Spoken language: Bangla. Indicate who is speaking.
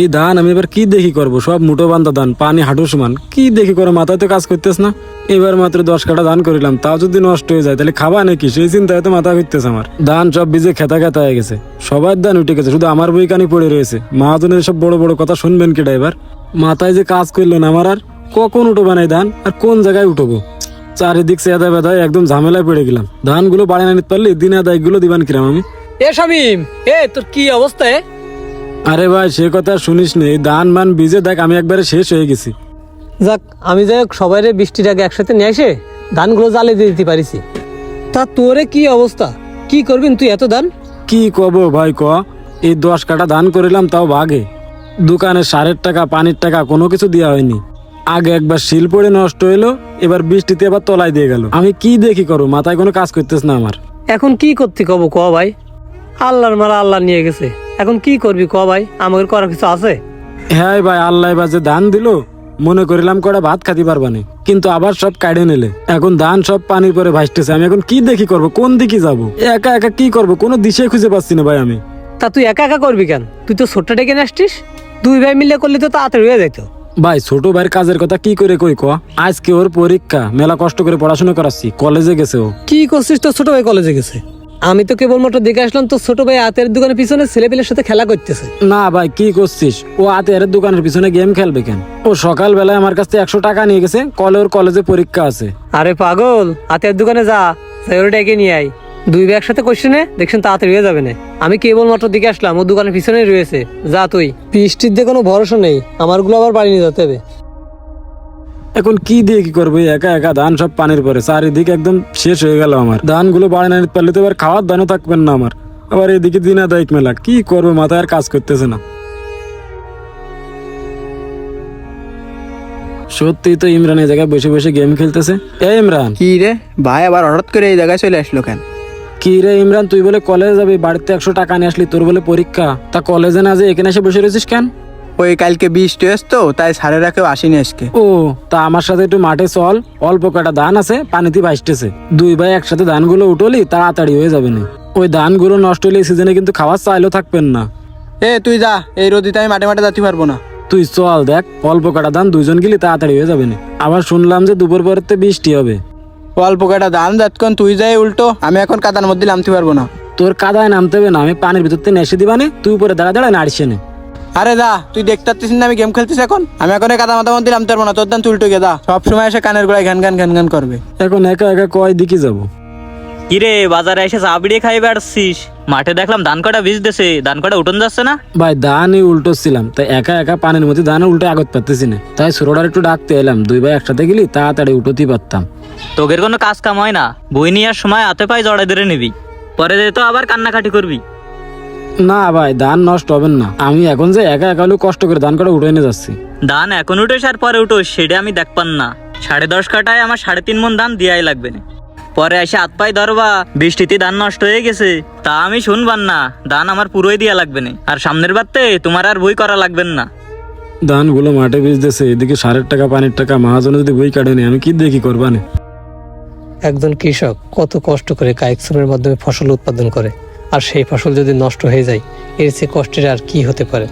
Speaker 1: এই ধান আমি এবার কি দেখি করব? সব মুঠো বান্ধা ধান, পানি হাঁটু সমান। কি দেখি করে, মাথায় তো কাজ করতেছ না? এবার মাত্র দশ কাটা ধান করিলাম, তাও যদি নষ্ট হয়ে যায়, তাহলে খাবা নাকি? সেই চিন্তায় তো মাথা ঘুরতেছে আমার। ধান সব ভিজে খেতা খেতা হয়ে গেছে। সবার ধান উঠে গেছে, শুধু আমার বই কানি পড়ে রয়েছে। মহাজনের সব বড় বড় কথা শুনবেন কিটা এবার? মাথায় যে কাজ করল না আমার আর? কখন উঠো বানাই ধান? আর কোন জায়গায় উঠবো? চারিদিক সেদা বেদায় একদম ঝামেলায় পড়ে গেলাম। ধানগুলো বাড়ি না নিতে পারলে দিনে আদায়গুলো দিবান কিরাম আমি?
Speaker 2: এ শামিম, এ তোর কি অবস্থা?
Speaker 1: আরে ভাই সে কথা শুনিস নি। ধান মান ভিজে দেখ আমি একবারে শেষ হয়ে গেছি।
Speaker 2: যাক আমি যাই হোক সবাইরে বৃষ্টির আগে একসাথে নিয়ে এসে ধানগুলো জালে দিয়ে দিতে পারিছি। তা তোরে কি অবস্থা? কি করবিন তুই এত ধান?
Speaker 1: কি কব ভাই ক? এই দশ কাটা ধান করিলাম তাও ভাগে দোকানে সারের টাকা পানির টাকা কোনো কিছু দেওয়া হয়নি। আগে একবার শিল পড়ে নষ্ট হইল এবার বৃষ্টিতে আবার তলায় দিয়ে গেল। আমি কি দেখি করো? মাথায় কোনো কাজ করতেছ না আমার।
Speaker 2: এখন কি করতে কব ক ভাই? আল্লাহর মারা আল্লাহ নিয়ে গেছে। এখন কি করবি ক ভাই? আমাদের করার কিছু আছে?
Speaker 1: হ্যাঁ ভাই আল্লাহ যে ধান দিল মনে করিলাম কটা ভাত খাতে পারবানে কিন্তু আবার সব কাটে নিলে। এখন ধান সব পানির পরে ভাসতেছে। আমি এখন কি দেখি করব? কোন দিকে যাব? একা একা কি করব? কোনো দিশে খুঁজে পাচ্ছি না ভাই আমি।
Speaker 2: তা তুই একা একা করবি কেন? তুই তো ছোট্ট ডেকে আসছিস দুই ভাই মিলে করলে তো তাড়াতাড়ি হয়ে যেত
Speaker 1: ভাই ছোট ভাইয়ের কাজের কথা কি করে কই ক? আজকে ওর পরীক্ষা। মেলা কষ্ট করে পড়াশোনা করাচ্ছি। কলেজে গেছে ও।
Speaker 2: কি করছিস তোর ছোট ভাই কলেজে গেছে? আমি তো কেবলমাত্র দেখে আসলাম তো ছোট ভাই হাতের দোকানের পিছনে ছেলেপেলের সাথে খেলা করতেছে।
Speaker 1: না ভাই কি করছিস? ও আতের দোকানের পিছনে গেম খেলবে কেন? ও সকালবেলায় আমার কাছ থেকে একশো টাকা নিয়ে গেছে কলে ওর কলেজে পরীক্ষা আছে।
Speaker 2: আরে পাগল হাতের দোকানে যা ডেকে নিয়ে আই দুই ভাই একসাথে করছি নে দেখছেন তাড়াতাড়ি হয়ে যাবে না। আমি কেবল মাত্র দিকে আসলাম ও দোকানের পিছনে রয়েছে। যা তুই। বৃষ্টির দিয়ে কোনো ভরসা নেই আমারগুলো আবার বাড়ি নিয়ে যেতে হবে।
Speaker 1: এখন কি দিয়ে কি করব? একা একা ধান সব পানির পরে। চারিদিকে একদম শেষ হয়ে গেল আমার। ধানগুলো বাড়ি না নিতে পারলে তো এবার খাওয়ার দানও থাকবেন না আমার। আবার এদিকে দিন আদায়িক মেলা। কি করব? মাথায় আর কাজ করতেছে না। সত্যি তো ইমরান এই জায়গায় বসে বসে গেম খেলতেছে। এ ইমরান।
Speaker 3: কি রে? ভাই আবার হঠাৎ করে এই জায়গায় চলে আসলো কেন?
Speaker 1: কি রে ইমরান তুই বলে কলেজে যাবি বাড়িতে একশো টাকা নিয়ে আসলি তোর বলে পরীক্ষা। তা কলেজে না যে এখানে এসে বসে রয়েছিস কেন?
Speaker 3: ওই কালকে বৃষ্টি হয়েছে তো তাই সারেরা কেউ আসেনি আজকে।
Speaker 1: ও তা আমার সাথে একটু মাঠে চল অল্প কটা ধান আছে পানিতে ভাসতেছে। দুই ভাই একসাথে ধানগুলো উঠলি তাড়াতাড়ি হয়ে যাবে না। ওই ধানগুলো নষ্ট হলে সিজনে কিন্তু খাওয়ার চাইলেও থাকবেন না।
Speaker 3: এ তুই যা এই রোদিতে আমি মাঠে মাঠে যেতে পারব না।
Speaker 1: তুই চল দেখ অল্প কটা ধান দুইজন গেলি তাড়াতাড়ি হয়ে যাবে না। আবার শুনলাম যে দুপুর পরের তো বৃষ্টি হবে।
Speaker 3: অল্প কটা ধান যাতক্ষণ তুই যাই উল্টো আমি এখন কাদার মধ্যে নামতে পারব না।
Speaker 1: তোর কাদায় নামতে হবে না আমি পানির ভিতর থেকে নেসে দিবানে তুই উপরে দাঁড়া দাঁড়া নাড়ছে না।
Speaker 3: আরে দা তুই দেখতে পাচ্ছিস না আমি গেম খেলতেছি এখন? আমি এখন কাদা মাথা মধ্যে নামতে পারব না তোর দান তুলটো গে দা। সব সময় এসে কানের গোড়ায় ঘ্যান ঘ্যান ঘ্যান ঘ্যান করবে।
Speaker 1: এখন একা একা কয় দিকে যাব?
Speaker 4: কিরে বাজারে এসে চা বিড়িয়ে খাই বেড়াচ্ছিস? মাঠে দেখলাম ধান কটা বীজ দেছে ধান কটা উঠন যাচ্ছে না?
Speaker 1: ভাই ধানই উল্টো ছিলাম তাই একা একা পানির মধ্যে ধান উল্টে আগত পারতেছি না। তাই ছোটটার একটু ডাকতে এলাম দুই ভাই একসাথে গেলি তাড়াতাড়ি উঠোতেই পারতাম।
Speaker 4: তোদের কোনো কাজ কাম হয় না। বই নেওয়ার সময় হাতে পায়ে জড়াই ধরে নিবি। পরে তো আবার কান্নাকাটি করবি।
Speaker 1: না ভাই ধান নষ্ট হবেন না। আমি এখন যে একা একা কষ্ট করে ধান কাটা উঠে এনে যাচ্ছি।
Speaker 4: ধান এখন উঠোস আর পরে উঠোস সেটা আমি দেখপান না। সাড়ে দশ কাটায় আমার সাড়ে তিন মন ধান দিয়াই লাগবে না। পরে এসে হাত পায়ে ধরবা বৃষ্টিতে ধান নষ্ট হয়ে গেছে তা আমি শুনবান না। ধান আমার পুরোই দিয়া লাগবে না। আর সামনের বারতে তোমার আর বই করা লাগবেন না।
Speaker 1: ধানগুলো মাঠে বীজতেছে এদিকে সারের টাকা পানির টাকা মহাজনে যদি বই কাটেনি আমি কি দেখি করবানে?
Speaker 2: একজন কৃষক কত কষ্ট করে কায়িক শ্রমের মাধ্যমে ফসল উৎপাদন করে। আর সেই ফসল যদি নষ্ট হয়ে যায় এর চেয়ে কষ্টের আর কি হতে পারে?